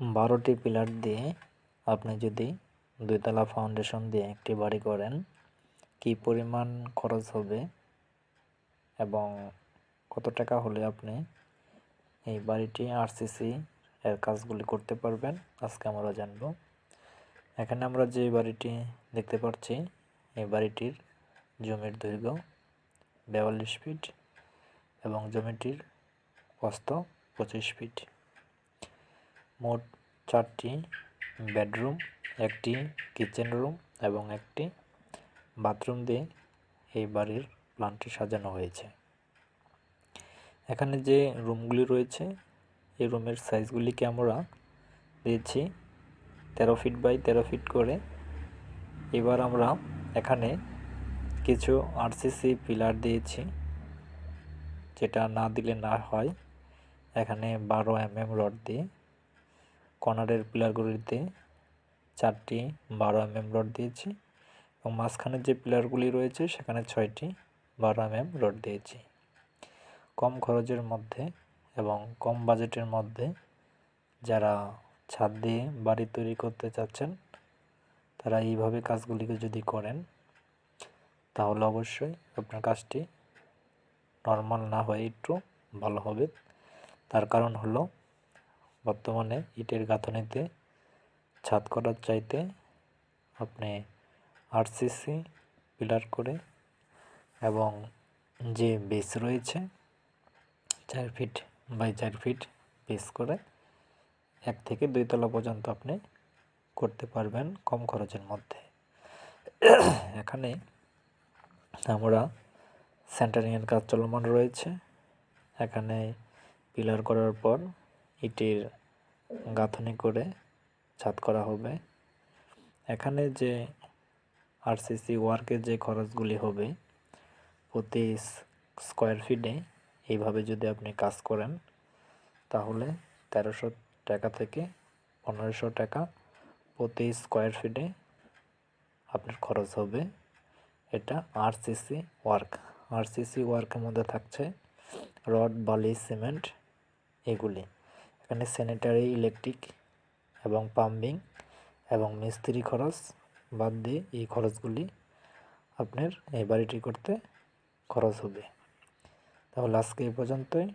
বারোটি পিলার দিয়ে আপনি যদি দুইতলা ফাউন্ডেশন দিয়ে একটি বাড়ি করেন, কী পরিমাণ খরচ হবে এবং কত টাকা হলে আপনি এই বাড়িটি আরসিসি এর কাজগুলি করতে পারবেন, আজকে আমরা জানব। এখানে আমরা যে বাড়িটি দেখতে পাচ্ছি, এই বাড়িটির জমির দৈর্ঘ্য বিয়াল্লিশ ফিট এবং জমিটির প্রস্থ পঁচিশ ফিট। মোট চারটি বেডরুম, একটি কিচেন রুম এবং একটি বাথরুম দিয়ে এই বাড়ির প্ল্যানটি সাজানো হয়েছে। এখানে যে রুমগুলি রয়েছে, এই রুমের সাইজগুলিকে আমরা দিয়েছি তেরো ফিট বাই তেরো ফিট করে। এবার আমরা এখানে কিছু আরসিসি পিলার দিয়েছি, যেটা না দিলে না হয়। এখানে বারো এম এম রড দিয়ে কর্নারের পিলারগুলিতে চারটি বারো এম এম রড দিয়েছি এবং মাঝখানের যে পিলারগুলি রয়েছে সেখানে ছয়টি বারো এম এম রড দিয়েছি। কম খরচের মধ্যে এবং কম বাজেটের মধ্যে যারা ছাদ দিয়ে বাড়ি তৈরি করতে চাচ্ছেন, তারা এইভাবে কাজগুলিকে যদি করেন, তাহলে অবশ্যই আপনার কাজটি নর্মাল না হয়ে একটু ভালো হবে। তার কারণ হলো বর্তমানে ইটের গাঁথনিতে, ছাদ করার চাইতে আপনি আরসিসি, পিলার করে এবং যে বেস রয়েছে, চার ফিট বাই চার ফিট বেস করে এক থেকে দুই তলা পর্যন্ত আপনি করতে পারবেন কম খরচের মধ্যে। এখানে আমরা সেন্টারিংয়ের কাজ চলমান রয়েছে। এখানে পিলার করার পর ইটের গাঁথনি করে ছাদ করা হবে। এখানে যে আরসিসি ওয়ার্কের যে খরচগুলি হবে, প্রতি স্কোয়ার ফিটে এইভাবে যদি আপনি কাজ করেন, তাহলে তেরোশো টাকা থেকে পনেরোশো টাকা প্রতি স্কোয়ার ফিটে আপনার খরচ হবে। এটা আরসিসি ওয়ার্ক। আরসিসি ওয়ার্কের মধ্যে থাকছে রড, বালি, সিমেন্ট, এগুলি। এখানে স্যানিটারি ইলেকট্রিক এবং পাম্পিং এবং মিস্ত্রি খরচ বাদ দিয়ে এই খরচগুলি আপনার এই বাড়িটি করতে খরচ হবে। তাহলে আজকে এই পর্যন্তই।